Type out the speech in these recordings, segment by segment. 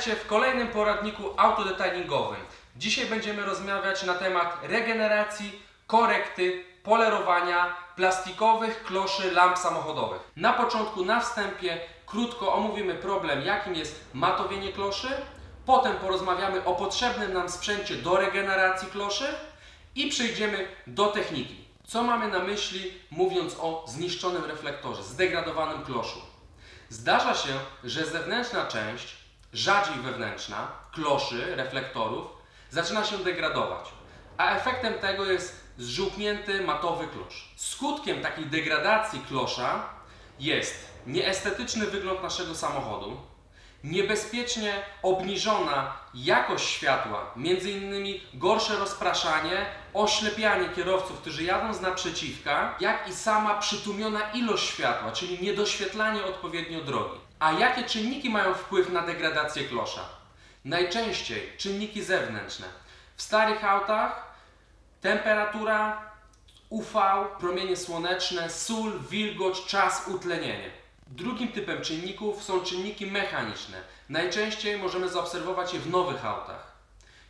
Witajcie w kolejnym poradniku autodetailingowym. Dzisiaj będziemy rozmawiać na temat regeneracji, korekty, polerowania plastikowych kloszy lamp samochodowych. Na początku, na wstępie, krótko omówimy problem, jakim jest matowienie kloszy. Potem porozmawiamy o potrzebnym nam sprzęcie do regeneracji kloszy i przejdziemy do techniki. Co mamy na myśli, mówiąc o zniszczonym reflektorze, zdegradowanym kloszu? Zdarza się, że zewnętrzna część, rzadziej wewnętrzna, kloszy, reflektorów, zaczyna się degradować, a efektem tego jest zżółknięty matowy klosz. Skutkiem takiej degradacji klosza jest nieestetyczny wygląd naszego samochodu, niebezpiecznie obniżona jakość światła, między innymi gorsze rozpraszanie, oślepianie kierowców, którzy jadą z naprzeciwka, jak i sama przytłumiona ilość światła, czyli niedoświetlanie odpowiednio drogi. A jakie czynniki mają wpływ na degradację klosza? Najczęściej czynniki zewnętrzne. W starych autach temperatura, UV, promienie słoneczne, sól, wilgoć, czas, utlenienie. Drugim typem czynników są czynniki mechaniczne. Najczęściej możemy zaobserwować je w nowych autach.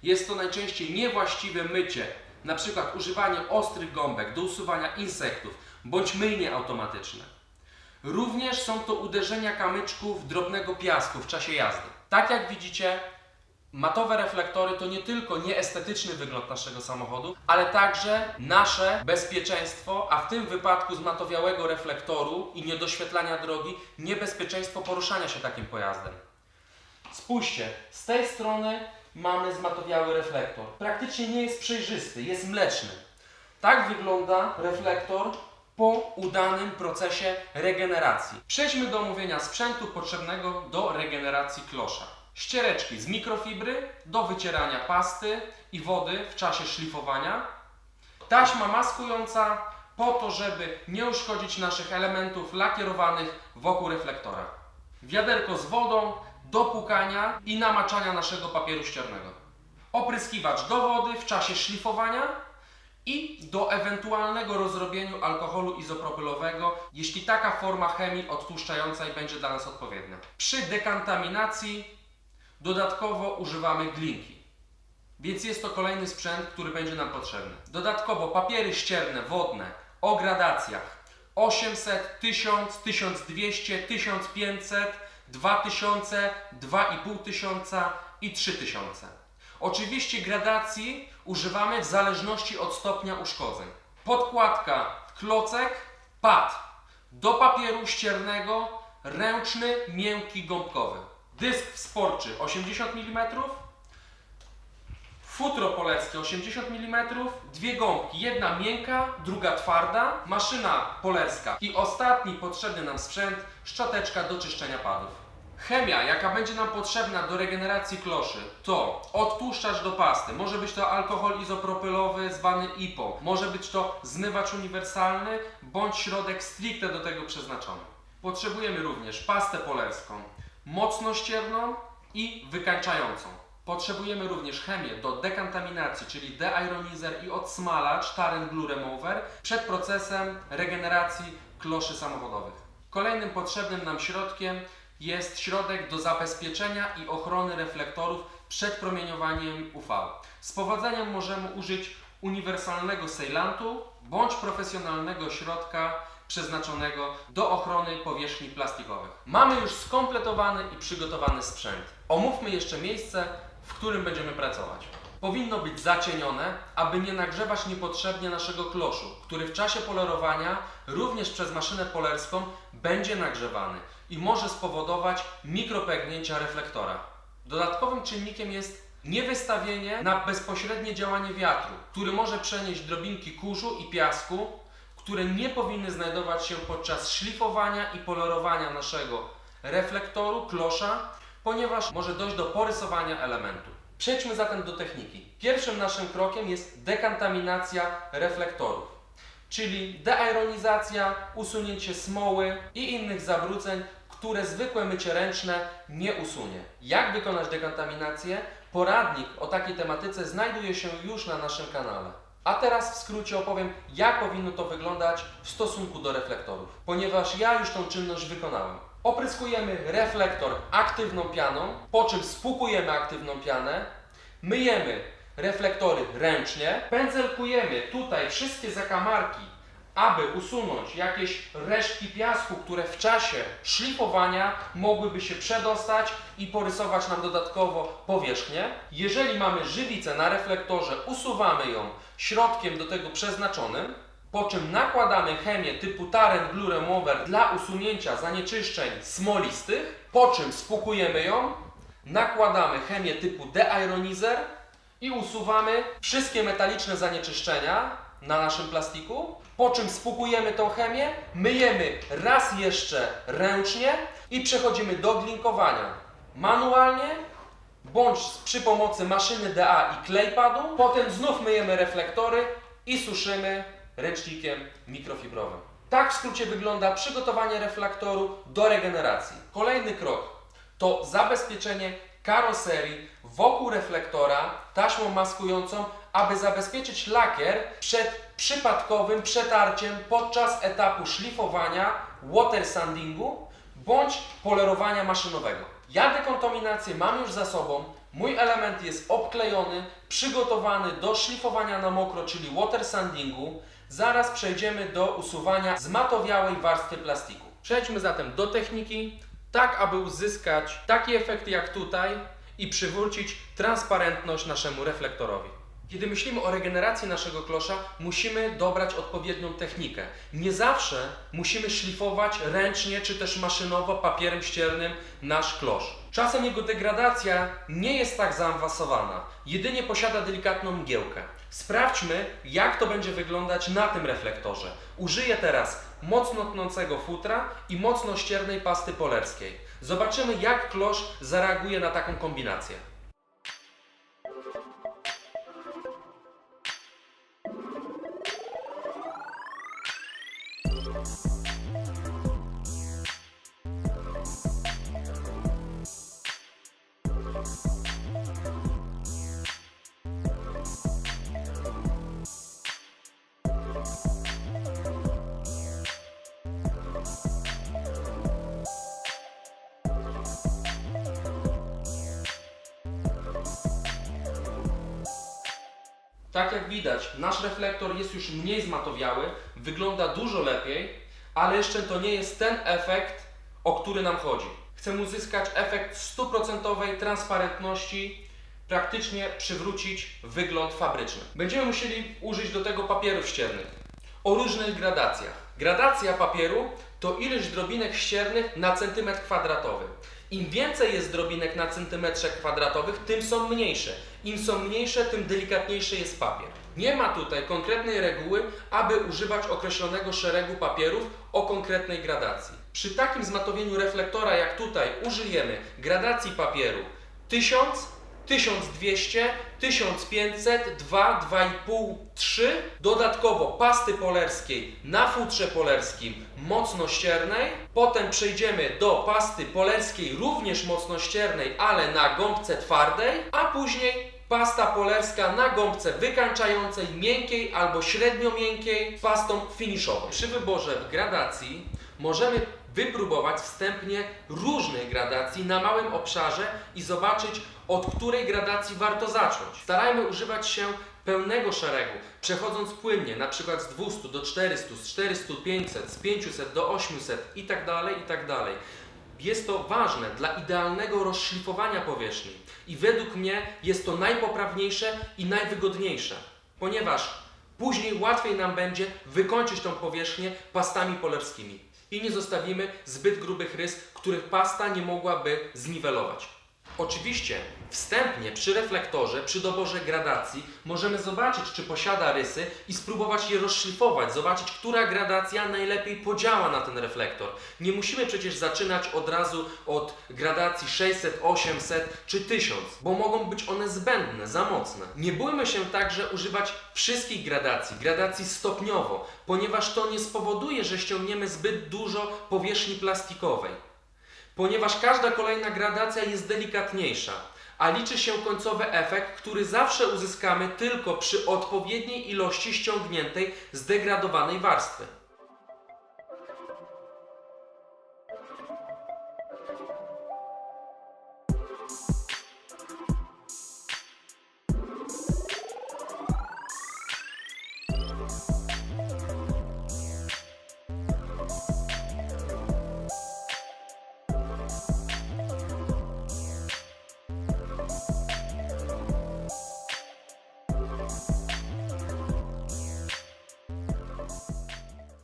Jest to najczęściej niewłaściwe mycie, przykład używanie ostrych gąbek do usuwania insektów bądź myjnie automatyczne. Również są to uderzenia kamyczków drobnego piasku w czasie jazdy. Tak jak widzicie, Matowe reflektory to nie tylko nieestetyczny wygląd naszego samochodu, ale także nasze bezpieczeństwo, a w tym wypadku z matowiałego reflektoru i niedoświetlania drogi, niebezpieczeństwo poruszania się takim pojazdem. Spójrzcie, z tej strony mamy zmatowiały reflektor. Praktycznie nie jest przejrzysty, jest mleczny. Tak wygląda reflektor po udanym procesie regeneracji. Przejdźmy do omówienia sprzętu potrzebnego do regeneracji klosza. Ściereczki z mikrofibry do wycierania pasty i wody w czasie szlifowania. Taśma maskująca po to, żeby nie uszkodzić naszych elementów lakierowanych wokół reflektora. Wiaderko z wodą do płukania i namaczania naszego papieru ściernego. Opryskiwacz do wody w czasie szlifowania i do ewentualnego rozrobienia alkoholu izopropylowego, jeśli taka forma chemii odtłuszczającej będzie dla nas odpowiednia. Przy dekontaminacji dodatkowo używamy glinki. Więc jest to kolejny sprzęt, który będzie nam potrzebny. Dodatkowo papiery ścierne wodne o gradacjach 800, 1000, 1200, 1500, 2000, 2500 i 3000. Oczywiście gradacji używamy w zależności od stopnia uszkodzeń. Podkładka klocek, pad. Do papieru ściernego ręczny, miękki, gąbkowy. Dysk wsporczy 80 mm, Futro poleckie 80 mm, dwie gąbki, jedna miękka, druga twarda, maszyna polerska i ostatni potrzebny nam sprzęt, szczoteczka do czyszczenia padów. Chemia, jaka będzie nam potrzebna do regeneracji kloszy, to odtłuszczacz do pasty, może być to alkohol izopropylowy zwany IPO, może być to zmywacz uniwersalny bądź środek stricte do tego przeznaczony. Potrzebujemy również pastę polerską, mocno ścierną i wykańczającą. Potrzebujemy również chemię do dekontaminacji, czyli deironizer i odsmalacz Taren Glue Remover przed procesem regeneracji kloszy samochodowych. Kolejnym potrzebnym nam środkiem jest środek do zabezpieczenia i ochrony reflektorów przed promieniowaniem UV. Z powodzeniem możemy użyć uniwersalnego sejlantu bądź profesjonalnego środka przeznaczonego do ochrony powierzchni plastikowych. Mamy już skompletowany i przygotowany sprzęt. Omówmy jeszcze miejsce, w którym będziemy pracować. Powinno być zacienione, aby nie nagrzewać niepotrzebnie naszego kloszu, który w czasie polerowania również przez maszynę polerską będzie nagrzewany i może spowodować mikropęknięcia reflektora. Dodatkowym czynnikiem jest Niewystawienie na bezpośrednie działanie wiatru, który może przenieść drobinki kurzu i piasku, które nie powinny znajdować się podczas szlifowania i polerowania naszego reflektoru, klosza, ponieważ może dojść do porysowania elementu. Przejdźmy zatem do techniki. Pierwszym naszym krokiem jest dekontaminacja reflektorów, czyli deironizacja, usunięcie smoły i innych zabrudzeń, które zwykłe mycie ręczne nie usunie. Jak wykonać dekontaminację? Poradnik o takiej tematyce znajduje się już na naszym kanale. A teraz w skrócie opowiem, jak powinno to wyglądać w stosunku do reflektorów, ponieważ ja już tą czynność wykonałem. Opryskujemy reflektor aktywną pianą, po czym spłukujemy aktywną pianę, myjemy reflektory ręcznie, pędzelkujemy tutaj wszystkie zakamarki, aby usunąć jakieś resztki piasku, które w czasie szlifowania mogłyby się przedostać i porysować nam dodatkowo powierzchnię. Jeżeli mamy żywicę na reflektorze, usuwamy ją środkiem do tego przeznaczonym, po czym nakładamy chemię typu Taren Blue Remover dla usunięcia zanieczyszczeń smolistych, po czym spłukujemy ją, nakładamy chemię typu Deironizer i usuwamy wszystkie metaliczne zanieczyszczenia na naszym plastiku, po czym spłukujemy tą chemię, myjemy raz jeszcze ręcznie i przechodzimy do glinkowania manualnie bądź przy pomocy maszyny DA i klejpadu. Potem znów myjemy reflektory i suszymy ręcznikiem mikrofibrowym. Tak w skrócie wygląda przygotowanie reflektoru do regeneracji. Kolejny krok to zabezpieczenie karoserii wokół reflektora taśmą maskującą, aby zabezpieczyć lakier przed przypadkowym przetarciem podczas etapu szlifowania, water sandingu bądź polerowania maszynowego. Ja dekontaminację mam już za sobą. Mój element jest obklejony, przygotowany do szlifowania na mokro, czyli water sandingu. Zaraz przejdziemy do usuwania zmatowiałej warstwy plastiku. Przejdźmy zatem do techniki, tak aby uzyskać taki efekt jak tutaj i przywrócić transparentność naszemu reflektorowi. Kiedy myślimy o regeneracji naszego klosza, musimy dobrać odpowiednią technikę. Nie zawsze musimy szlifować ręcznie czy też maszynowo papierem ściernym nasz klosz. Czasem jego degradacja nie jest tak zaawansowana, jedynie posiada delikatną mgiełkę. Sprawdźmy, jak to będzie wyglądać na tym reflektorze. Użyję teraz mocno tnącego futra i mocno ściernej pasty polerskiej. Zobaczymy, jak klosz zareaguje na taką kombinację. Tak jak widać, nasz reflektor jest już mniej zmatowiały, wygląda dużo lepiej, ale jeszcze to nie jest ten efekt, o który nam chodzi. Chcemy uzyskać efekt stuprocentowej transparentności, praktycznie przywrócić wygląd fabryczny. Będziemy musieli użyć do tego papierów ściernych o różnych gradacjach. Gradacja papieru to ilość drobinek ściernych na centymetr kwadratowy. Im więcej jest drobinek na centymetrze kwadratowych, tym są mniejsze. Im są mniejsze, tym delikatniejszy jest papier. Nie ma tutaj konkretnej reguły, aby używać określonego szeregu papierów o konkretnej gradacji. Przy takim zmatowieniu reflektora jak tutaj użyjemy gradacji papieru 1000, 1200, 1500, 2, 2,5, 3. Dodatkowo pasty polerskiej na futrze polerskim mocno ściernej. Potem przejdziemy do pasty polerskiej również mocno ściernej, ale na gąbce twardej, a później pasta polerska na gąbce wykańczającej, miękkiej albo średnio miękkiej, pastą finishową. Przy wyborze w gradacji możemy wypróbować wstępnie różnych gradacji na małym obszarze i zobaczyć, od której gradacji warto zacząć. Starajmy używać się pełnego szeregu, przechodząc płynnie, na przykład z 200 do 400, z 400 do 500, z 500 do 800 i tak dalej, i tak dalej. Jest to ważne dla idealnego rozszlifowania powierzchni i według mnie jest to najpoprawniejsze i najwygodniejsze, ponieważ później łatwiej nam będzie wykończyć tą powierzchnię pastami polerskimi i nie zostawimy zbyt grubych rys, których pasta nie mogłaby zniwelować. Oczywiście, wstępnie przy reflektorze, przy doborze gradacji możemy zobaczyć, czy posiada rysy i spróbować je rozszlifować, zobaczyć, która gradacja najlepiej podziała na ten reflektor. Nie musimy przecież zaczynać od razu od gradacji 600, 800 czy 1000, bo mogą być one zbędne, za mocne. Nie bójmy się także używać wszystkich gradacji, gradacji stopniowo, ponieważ to nie spowoduje, że ściągniemy zbyt dużo powierzchni plastikowej ponieważ każda kolejna gradacja jest delikatniejsza, a liczy się końcowy efekt, który zawsze uzyskamy tylko przy odpowiedniej ilości ściągniętej, zdegradowanej warstwy.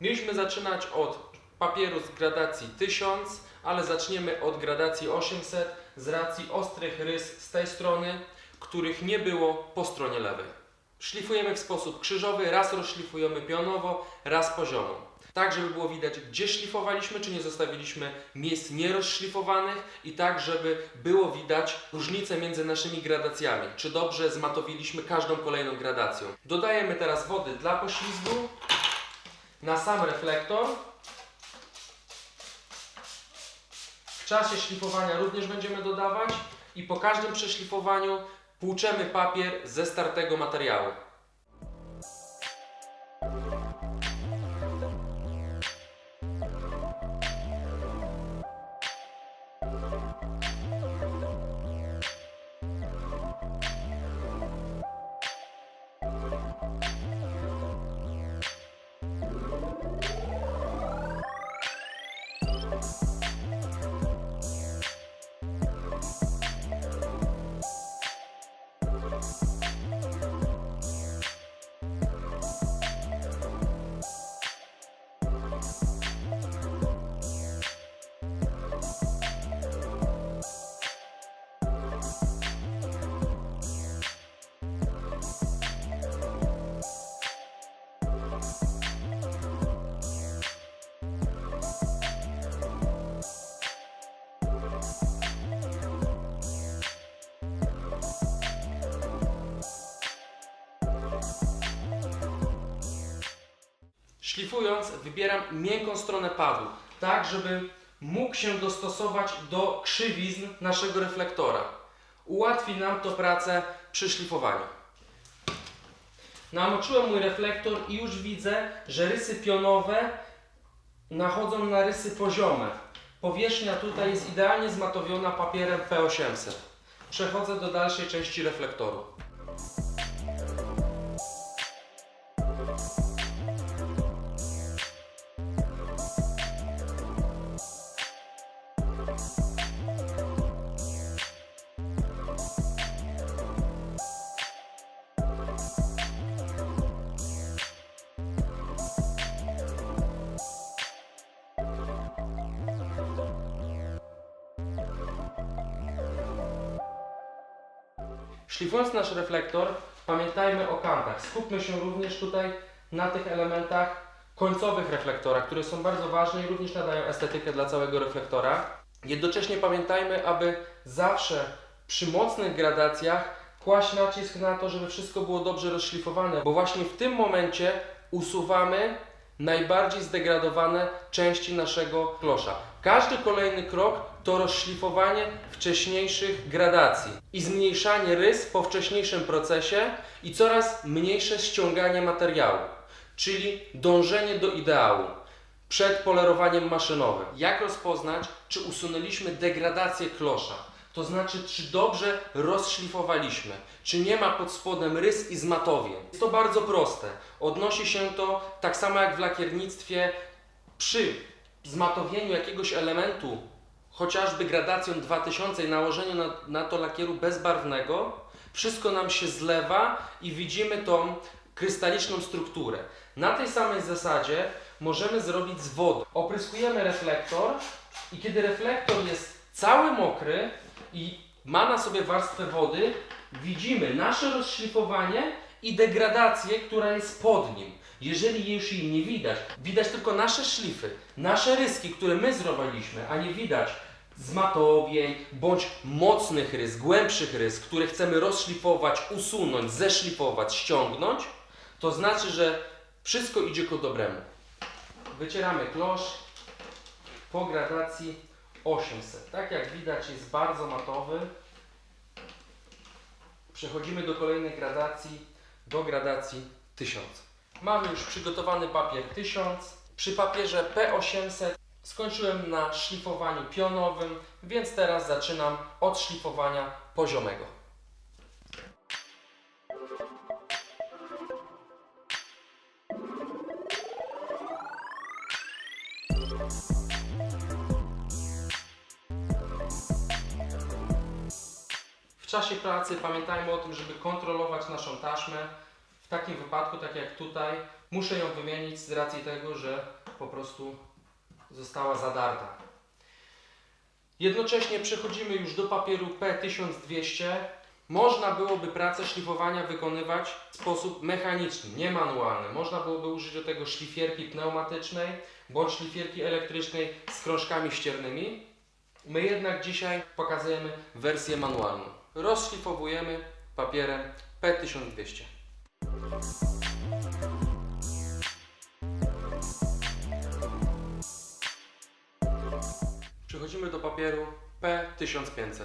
Mieliśmy zaczynać od papieru z gradacji 1000, ale zaczniemy od gradacji 800 z racji ostrych rys z tej strony, których nie było po stronie lewej. Szlifujemy w sposób krzyżowy, raz rozszlifujemy pionowo, raz poziomo. Tak, żeby było widać, gdzie szlifowaliśmy, czy nie zostawiliśmy miejsc nierozszlifowanych i tak, żeby było widać różnicę między naszymi gradacjami, czy dobrze zmatowiliśmy każdą kolejną gradacją. Dodajemy teraz wody dla poślizgu na sam reflektor. W czasie szlifowania również będziemy dodawać i po każdym przeszlifowaniu płuczemy papier ze startego materiału. Szlifując, wybieram miękką stronę padu, tak żeby mógł się dostosować do krzywizn naszego reflektora. Ułatwi nam to pracę przy szlifowaniu. Namoczyłem mój reflektor i już widzę, że rysy pionowe nachodzą na rysy poziome. Powierzchnia tutaj jest idealnie zmatowiona papierem P800. Przechodzę do dalszej części reflektoru. Reflektor, pamiętajmy o kantach. Skupmy się również tutaj na tych elementach końcowych reflektora, które są bardzo ważne i również nadają estetykę dla całego reflektora. Jednocześnie pamiętajmy, aby zawsze przy mocnych gradacjach kłaść nacisk na to, żeby wszystko było dobrze rozszlifowane, bo właśnie w tym momencie usuwamy najbardziej zdegradowane części naszego klosza. Każdy kolejny krok to rozszlifowanie wcześniejszych gradacji i zmniejszanie rys po wcześniejszym procesie i coraz mniejsze ściąganie materiału, czyli dążenie do ideału przed polerowaniem maszynowym. Jak rozpoznać, czy usunęliśmy degradację klosza? To znaczy, czy dobrze rozszlifowaliśmy, czy nie ma pod spodem rys i zmatowień. Jest to bardzo proste. Odnosi się to tak samo jak w lakiernictwie przy zmatowieniu jakiegoś elementu, chociażby gradacją 2000 i nałożeniu na, na to lakieru bezbarwnego, wszystko nam się zlewa i widzimy tą krystaliczną strukturę. Na tej samej zasadzie możemy zrobić z wodą. Opryskujemy reflektor i kiedy reflektor jest cały mokry i ma na sobie warstwę wody, widzimy nasze rozszlifowanie i degradację, która jest pod nim. Jeżeli już jej nie widać, widać tylko nasze szlify, nasze ryski, które my zrobiliśmy, a nie widać zmatowień bądź mocnych rys, głębszych rys, które chcemy rozszlifować, usunąć, zeszlifować, ściągnąć, to znaczy, że wszystko idzie ku dobremu. Wycieramy klosz po gradacji 800. Tak jak widać jest bardzo matowy. Przechodzimy do kolejnej gradacji, do gradacji 1000. Mamy już przygotowany papier 1000. Przy papierze P800 skończyłem na szlifowaniu pionowym, więc teraz zaczynam od szlifowania poziomego. Czasie pracy pamiętajmy o tym, żeby kontrolować naszą taśmę. W takim wypadku, tak jak tutaj, muszę ją wymienić z racji tego, że po prostu została zadarta. Jednocześnie przechodzimy już do papieru P1200. Można byłoby pracę szlifowania wykonywać w sposób mechaniczny, nie manualny. Można byłoby użyć do tego szlifierki pneumatycznej bądź szlifierki elektrycznej z krążkami ściernymi. My jednak dzisiaj pokazujemy wersję manualną. Rozszlifowujemy papierem P1200. Przechodzimy do papieru P1500.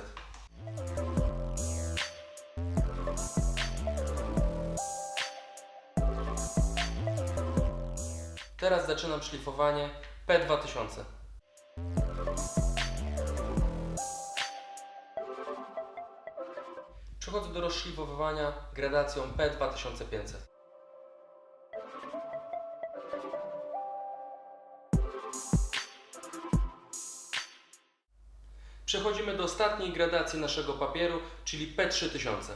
Teraz zaczynam szlifowanie P2000. Rozszlifowywania gradacją P2500. Przechodzimy do ostatniej gradacji naszego papieru, czyli P3000.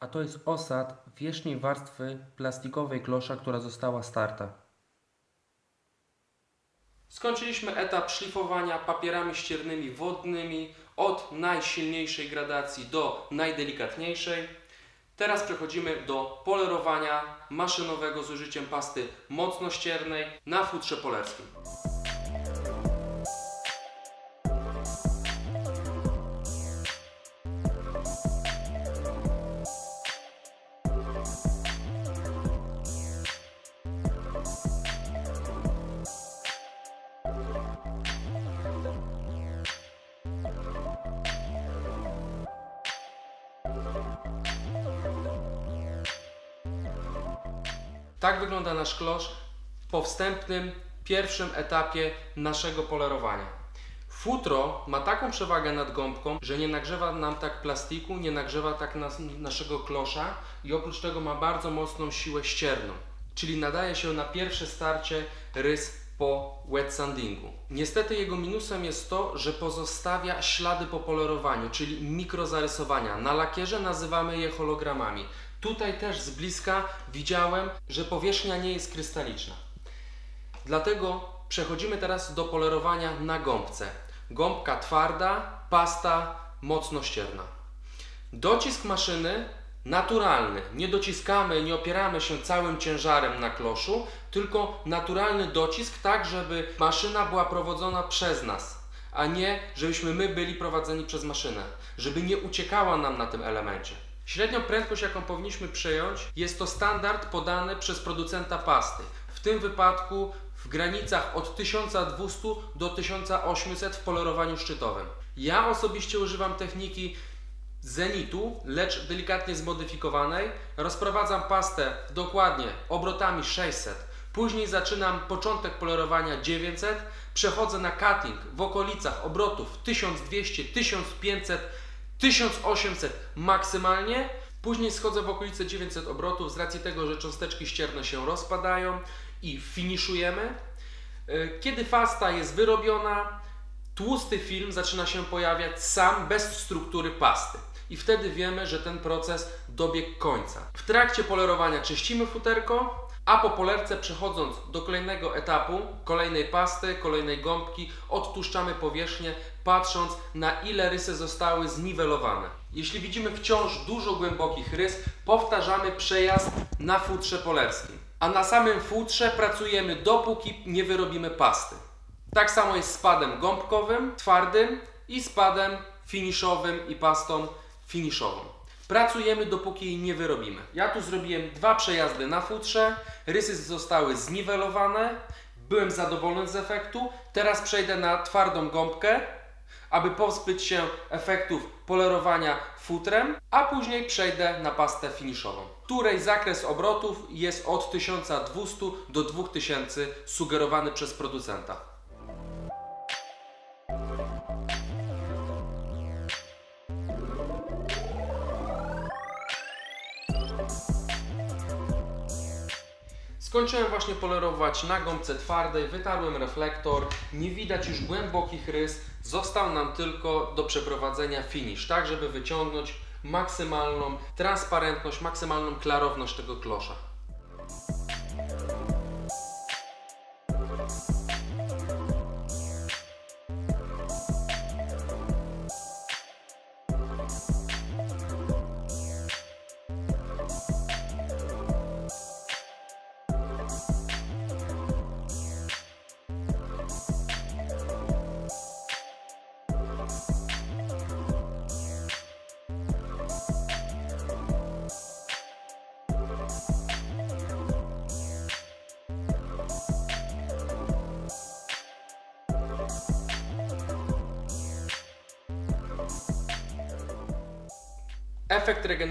A to jest osad wierzchniej warstwy plastikowej klosza, która została starta. Skończyliśmy etap szlifowania papierami ściernymi wodnymi od najsilniejszej gradacji do najdelikatniejszej. Teraz przechodzimy do polerowania maszynowego z użyciem pasty mocno ściernej na futrze polerskim. Wygląda nasz klosz po wstępnym, pierwszym etapie naszego polerowania. Futro ma taką przewagę nad gąbką, że nie nagrzewa nam tak plastiku, nie nagrzewa tak nas, naszego klosza i oprócz tego ma bardzo mocną siłę ścierną, czyli nadaje się na pierwsze starcie rys po wet sandingu. Niestety jego minusem jest to, że pozostawia ślady po polerowaniu, czyli mikrozarysowania. Na lakierze nazywamy je hologramami. Tutaj też z bliska widziałem, że powierzchnia nie jest krystaliczna. Dlatego przechodzimy teraz do polerowania na gąbce. Gąbka twarda, pasta mocno ścierna. Docisk maszyny naturalny. Nie dociskamy, nie opieramy się całym ciężarem na kloszu, tylko naturalny docisk, tak żeby maszyna była prowadzona przez nas, a nie żebyśmy my byli prowadzeni przez maszynę, żeby nie uciekała nam na tym elemencie. Średnią prędkość, jaką powinniśmy przyjąć, jest to standard podany przez producenta pasty. W tym wypadku w granicach od 1200 do 1800 w polerowaniu szczytowym. Ja osobiście używam techniki zenitu, lecz delikatnie zmodyfikowanej. Rozprowadzam pastę dokładnie obrotami 600. Później zaczynam początek polerowania 900. Przechodzę na cutting w okolicach obrotów 1200, 1500, 1800 maksymalnie. Później schodzę w okolice 900 obrotów z racji tego, że cząsteczki ścierne się rozpadają i finiszujemy. Yy, Kiedy fasta jest wyrobiona, tłusty film zaczyna się pojawiać sam, bez struktury pasty. I wtedy wiemy, że ten proces dobiegł końca. W trakcie polerowania czyścimy futerko, A po polerce przechodząc do kolejnego etapu, kolejnej pasty, kolejnej gąbki, odtłuszczamy powierzchnię, patrząc na ile rysy zostały zniwelowane. Jeśli widzimy wciąż dużo głębokich rys, powtarzamy przejazd na futrze polerskim. A na samym futrze pracujemy dopóki nie wyrobimy pasty. Tak samo jest z padem gąbkowym, twardym i z padem finiszowym i pastą finiszową. Pracujemy dopóki jej nie wyrobimy. Ja tu zrobiłem dwa przejazdy na futrze, rysy zostały zniwelowane, byłem zadowolony z efektu. Teraz przejdę na twardą gąbkę, aby pozbyć się efektów polerowania futrem, a później przejdę na pastę finiszową, której zakres obrotów jest od 1200 do 2000 sugerowany przez producenta. Skończyłem właśnie polerować na gąbce twardej, wytarłem reflektor, nie widać już głębokich rys, został nam tylko do przeprowadzenia finish, tak żeby wyciągnąć maksymalną transparentność, maksymalną klarowność tego klosza.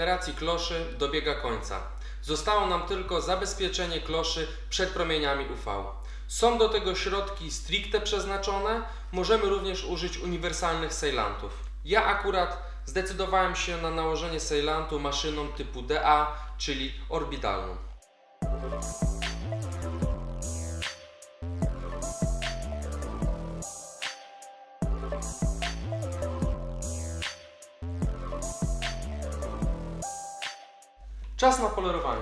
Regeneracji kloszy dobiega końca. Zostało nam tylko zabezpieczenie kloszy przed promieniami UV. Są do tego środki stricte przeznaczone, możemy również użyć uniwersalnych sejlantów. Ja akurat zdecydowałem się na nałożenie sejlantu maszyną typu DA, czyli orbidalną. Czas na polerowanie.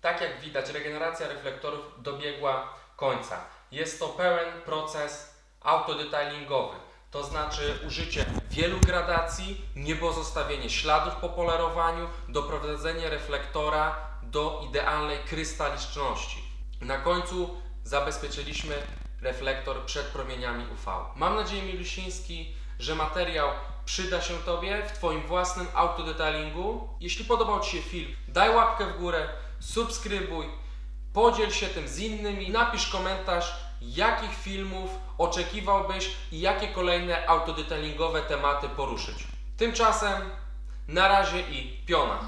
Tak jak widać, regeneracja reflektorów dobiegła końca. Jest to pełen proces autodetailingowy, to znaczy użycie wielu gradacji, niepozostawienie śladów po polerowaniu, doprowadzenie reflektora do idealnej krystaliczności. Na końcu zabezpieczyliśmy reflektor przed promieniami UV. Mam nadzieję, Milusiński, że materiał przyda się Tobie w Twoim własnym autodetailingu. Jeśli podobał Ci się film, daj łapkę w górę, subskrybuj, podziel się tym z innymi, napisz komentarz, jakich filmów oczekiwałbyś i jakie kolejne autodetailingowe tematy poruszyć. Tymczasem na razie i piona.